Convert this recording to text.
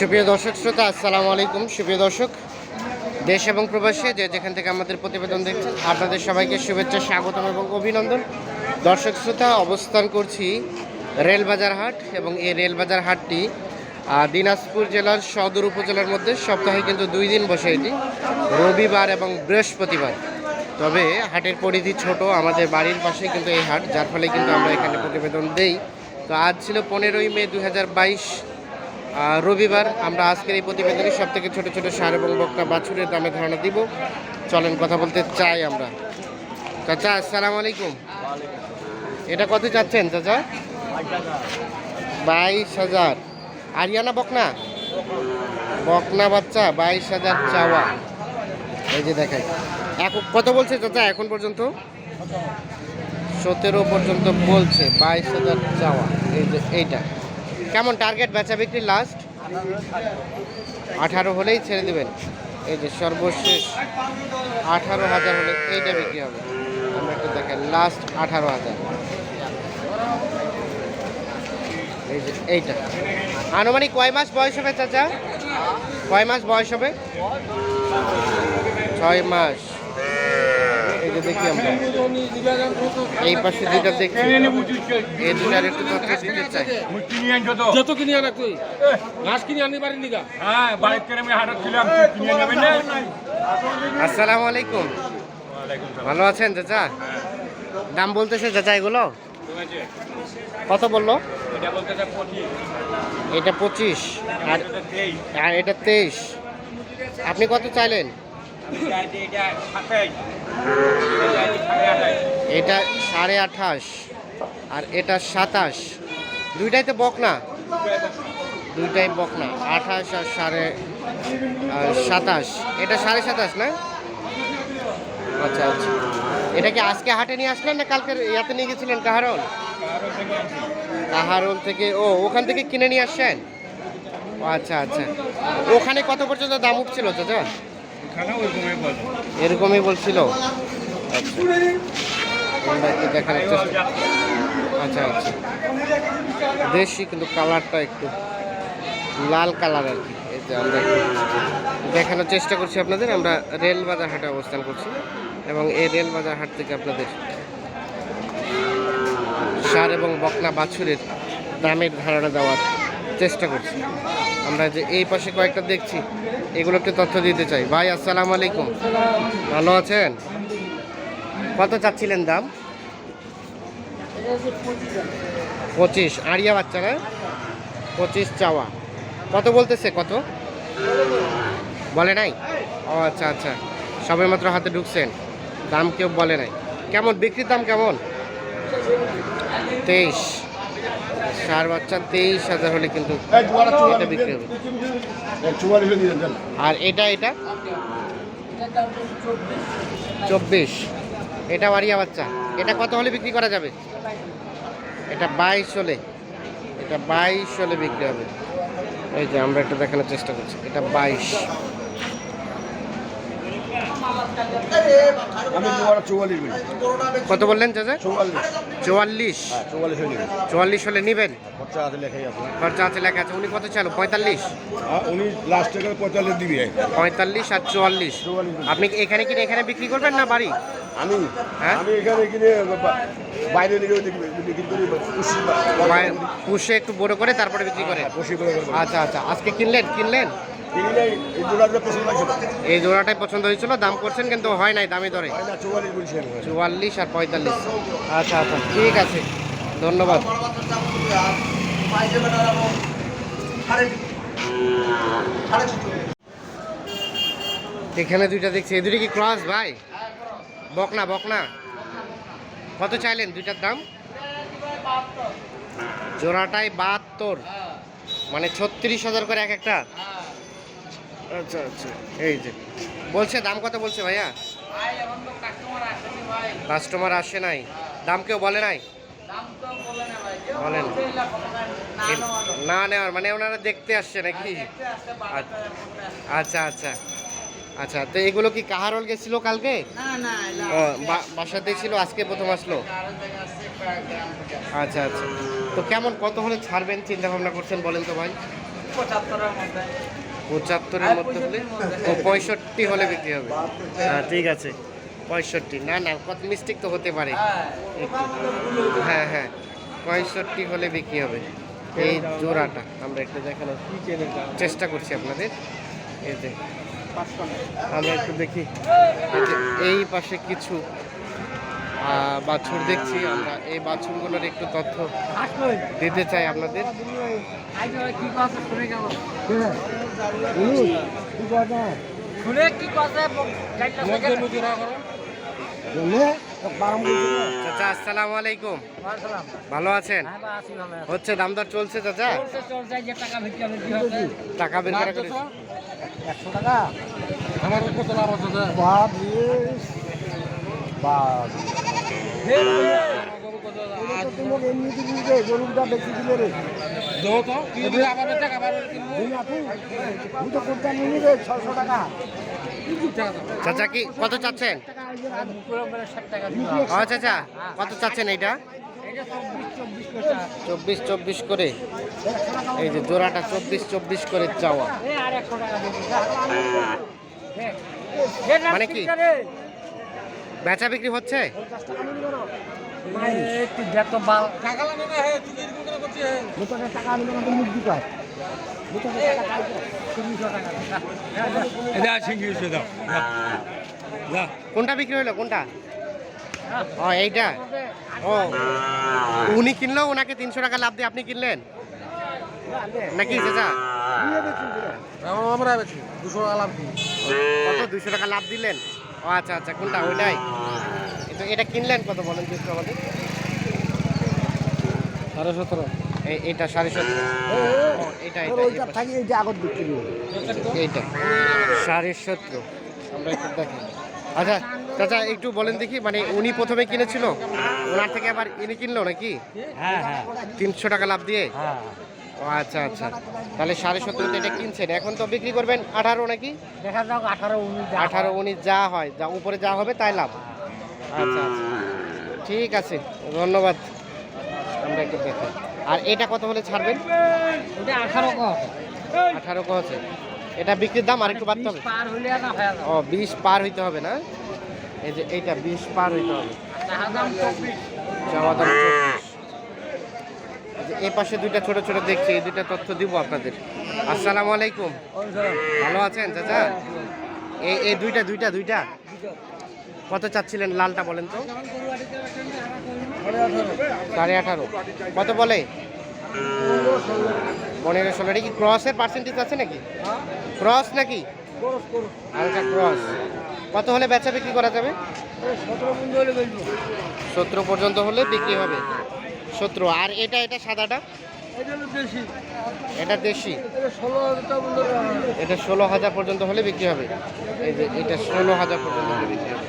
সুপ্রিয় দর্শক শ্রোতা, আসসালামু আলাইকুম। সুপ্রিয় দর্শক, দেশ এবং প্রবাসে যে যেখান থেকে আমাদের প্রতিবেদন দেখছেন, আপনাদের সবাইকে শুভেচ্ছা, স্বাগতম এবং অভিনন্দন। দর্শক শ্রোতা, অবস্থান করছি রেলবাজার হাট এবং এই রেলবাজার হাটটি দিনাজপুর জেলার সদর উপজেলার মধ্যে সপ্তাহে কিন্তু দুই দিন বসে এটি, রবিবার এবং বৃহস্পতিবার। তবে হাটের পরিধি ছোট, আমাদের বাড়ির পাশে কিন্তু এই হাট, যার ফলে কিন্তু আমরা এখানে প্রতিবেদন দেই। তো আজ ছিল পনেরোই মে দু রবিবার আমরা আজকের এই প্রতিবেদনে সব থেকে ছোটো ছোটো সার এবং বক্তা বাছুরের দামে ধারণা দিব। চলেন কথা বলতে চাই আমরা। চাচা, আসসালামু আলাইকুম। এটা কত চাচ্ছেন চাচা? বাইশ হাজার। আরিয়ানা বকনা? বকনা বাচ্চা, বাইশ হাজার চাওয়া। এই যে দেখাই। এখন কত বলছে চাচা এখন পর্যন্ত? সতেরো পর্যন্ত বলছে, বাইশ হাজার চাওয়া। এই যে এইটা। কেমন টার্গেট বেচা বিক্রি লাস্ট আঠারো হলেই ছেড়ে দেবেন। এই যে সর্বশেষ আঠারো হাজার হলে এইটা বিক্রি হবে। আমরা একটু দেখেন লাস্ট আঠারো হাজার। এই যে এইটা। আনুমানিক কয় মাস বয়স হবে চাচা? কয় মাস বয়স হবে? ছয় মাস। এই দেখি আমরা। এই পাশে দুইটা দেখছি এই দুটার একটু তথ্য দিতে চাই। যত কিনে আনা তুই। ঘাস কিনে আনি বাড়ি নিগা হ্যাঁ বাইক করে আমি হাটত ছিলাম কিনে নেবেন না? আসসালামু আলাইকুম। ভালো আছেন চাচা? দাম বলতেছে চাচা এগুলো? কত বলল? এটা পঁচিশ। আর এটা তেইশ। এটা আপনি কত চাইলেন? এটা সাড়ে আঠাশ আর এটা সাতাশ। দুইটাই তো বক না? দুইটাই বক না। আঠাশ আর সাড়ে সাতাশ। এটা সাড়ে সাতাশ না? আচ্ছা আচ্ছা। এটা কি আজকে হাটে নিয়ে আসলেন না কালকে ইয়াতে নিয়ে গেছিলেন কাহারল? কাহারল থেকে, ও, ওখান থেকে কিনে নিয়ে আসছেন? আচ্ছা আচ্ছা। ওখানে কত পর্যন্ত দাম উঠছিল চাচা? এরকমই বলছিল? আচ্ছা। একটু আচ্ছা আচ্ছা। দেশি কিন্তু কালারটা একটু লাল কালার আর কি। এই আমরা দেখানোর চেষ্টা করছি আপনাদের। আমরা রেল বাজার হাটে অবস্থান করছি এবং এই রেল বাজার হাট থেকে আপনাদের সার এবং বকনা বাছুরের দামের ধারণা দেওয়ার চেষ্টা করছি। আমরা যে এই পাশে কয়েকটা দেখছি, এগুলো একটু তথ্য দিতে চাই। ভাই, আসসালামু আলাইকুম। ভালো আছেন? কত চাচ্ছিলেন দাম? পঁচিশ। আড়িয়া বাচ্চা না পঁচিশ চাওয়া। কত বলতেছে, কত? বলে নাই? ও আচ্ছা আচ্ছা। সবে মাত্র হাতে ঢুকছেন। দাম কেউ বলে নাই। কেমন? বিক্রির দাম কেমন? তেইশ। সার বাচ্চা তেইশ হাজার হলে কিন্তু এটা বিক্রি হবে। আর এটা এটা? চব্বিশ। এটা বাড়িয়া বাচ্চা। এটা কত হলে বিক্রি করা যাবে? এটা বাইশ হলে। এটা বাইশ হলে বিক্রি হবে। এই যে আমরা একটু দেখানোর চেষ্টা করছি। এটা বাইশ। আমি চৌয়াল্লিশ কত বললেন চাচা? চৌয়াল্লিশ। চুয়াল্লিশ। হ্যাঁ চৌয়াল্লিশ চুয়াল্লিশ হলে নেবেন? খরচা হাতে লেখাই আছে। খরচা লেখা আছে। উনি কত চাল পঁয়তাল্লিশ? উনি লাস্ট টাকা পঁয়তাল্লিশ দিবি। পঁয়তাল্লিশ আর চুয়াল্লিশ। আপনি এখানে কিনে এখানে বিক্রি করবেন না বাড়ি? আমি? হ্যাঁ? আমি এখানে কিনে বাইরে পুষি একটু বড় করে তারপরে বিক্রি হ্যাঁ, করে। আচ্ছা আচ্ছা। আজকে কিনলেন? কিনলেন? এই জোড়াটাই পছন্দ হয়েছিল দাম করছেন কিন্তু হয় নাই দামি দরে। চুয়াল্লিশ আর পঁয়তাল্লিশ। আচ্ছা আচ্ছা। ঠিক আছে ধন্যবাদ। এখানে দুইটা দেখছি এই দুটো কি ক্রস ভাই? বকনা বকনা। কত চাইলেন দুইটার দাম? জোড়াটাই বাহাত্তর মানে ছত্রিশ হাজার করে এক একটা। আচ্ছা আচ্ছা। এই যে। বলছে দাম কত বলছে ভাইয়া? কাস্টমার আসে নাই। দাম কেউ বলে নাই? বলেন না নেওয়ার মানে ওনারা দেখতে আসছে নাকি? আচ্ছা। আচ্ছা আচ্ছা। তো এগুলো কি কাহারল গেছিল কালকে? বাসাতে ছিল আজকে প্রথম আসলো? আচ্ছা আচ্ছা। তো কেমন কত হলে ছাড়বেন চিন্তা ভাবনা করছেন বলেন তো ভাই? পঁচাত্তরের মধ্যে। পঁচাত্তরের মধ্যে হলে ও পঁয়ষট্টি হলে বিক্রি হবে। হ্যাঁ ঠিক আছে। পঁয়ষট্টি। না না কত মিস্টেক তো হতে পারে। একটু। হ্যাঁ হ্যাঁ। পঁয়ষট্টি হলে বিক্রি হবে। এই জোড়াটা। আমরা একটু দেখানোর চেষ্টা করছি আপনাদের। এই যে। আমরা একটু দেখি। এই এই পাশে কিছু বাছুর দেখছি। আমরা এই বাছুরগুলোর একটু তথ্য দিতে চাই আপনাদের। শুনে কি কথা মধ্যে মধ্যে রাখো চাচা আসসালামু আলাইকুম। ভালো আছেন? হচ্ছে দাম দর চলছে চাচা টাকা বের করে তো কি দিলে আবার বেচে আবার কিনবো টাকা চাচা কি কত চাচ্ছেন চাচা কত চাচ্ছেন এইটা চব্বিশ চব্বিশ করে এই যে জোড়াটা চব্বিশ চব্বিশ করে চাওয়া মানে কি বেচা বিক্রি হচ্ছে টাকা লাগে না হে তুই এরকম করে করছিস হে এটা সিঙ্গি এসে দাও। যা। কোনটা বিক্রি হলো? কোনটা? ও এইটা? ও। উনি কিনলো ওনাকে তিনশো টাকা লাভ দিয়ে আপনি কিনলেন? নাকি চাচা? আমরা দুশো টাকা লাভ দিলেন? ও আচ্ছা আচ্ছা কোনটা? ওইটাই। তো এটা কিনলেন কত বলেন তো একটু আমাদের? সাড়ে সতেরো। এইটা সাড়ে সতেরো। ও, এইটা এইটা এইটা। সাড়ে সতেরো। আমরা একটু দেখি। আচ্ছা চাচা একটু বলেন দেখি মানে উনি প্রথমে কিনেছিল? ওনার থেকে আবার ইনি কিনলো নাকি? হ্যাঁ হ্যাঁ। তিনশো টাকা লাভ দিয়ে? হ্যাঁ। ও আচ্ছা আচ্ছা। তাহলে সাড়ে সতেরোতে এটা কিনছেন। এখন তো বিক্রি করবেন আঠারো নাকি? দেখা যাক আঠারো উনিশ আঠারো উনিশ যা হয় যা উপরে যা হবে তাই লাভ। আচ্ছা আচ্ছা। ঠিক আছে ধন্যবাদ। আমরা একটু দেখি আর এটা কত হলে ছাড়বেন? ওটা আঠারো আঠারো কো আছে এটা বিক্রির দাম আর একটু বাড়তে হবে? ও বিশ পার হইতে হবে না? এই যে এইটা বিশ পার হইতে হবে। চাওয়া দাম এই পাশে দুইটা ছোট ছোট দেখছি এই দুইটা তথ্য দিব আপনাদের। আসসালামু আলাইকুম। ভালো আছেন চাচা? এই এই দুইটা দুইটা দুইটা? কত চাচ্ছিলেন লালটা বলেন তো? সাড়ে আঠারো। কত বলে? পনেরো ষোলো। এটা কি ক্রসের পার্সেন্টেজ আছে নাকি? ক্রস নাকি? হালকা ক্রস। কত হলে বেচা বিক্রি করা যাবে? সতেরো পর্যন্ত হলে বিক্রি হবে। সতেরো। আর এটা এটা সাদাটা? এটা দেশি। এটা ষোলো হাজার পর্যন্ত হলে বিক্রি হবে। এই যে, এটা ষোলো হাজার পর্যন্ত হলে বিক্রি হবে।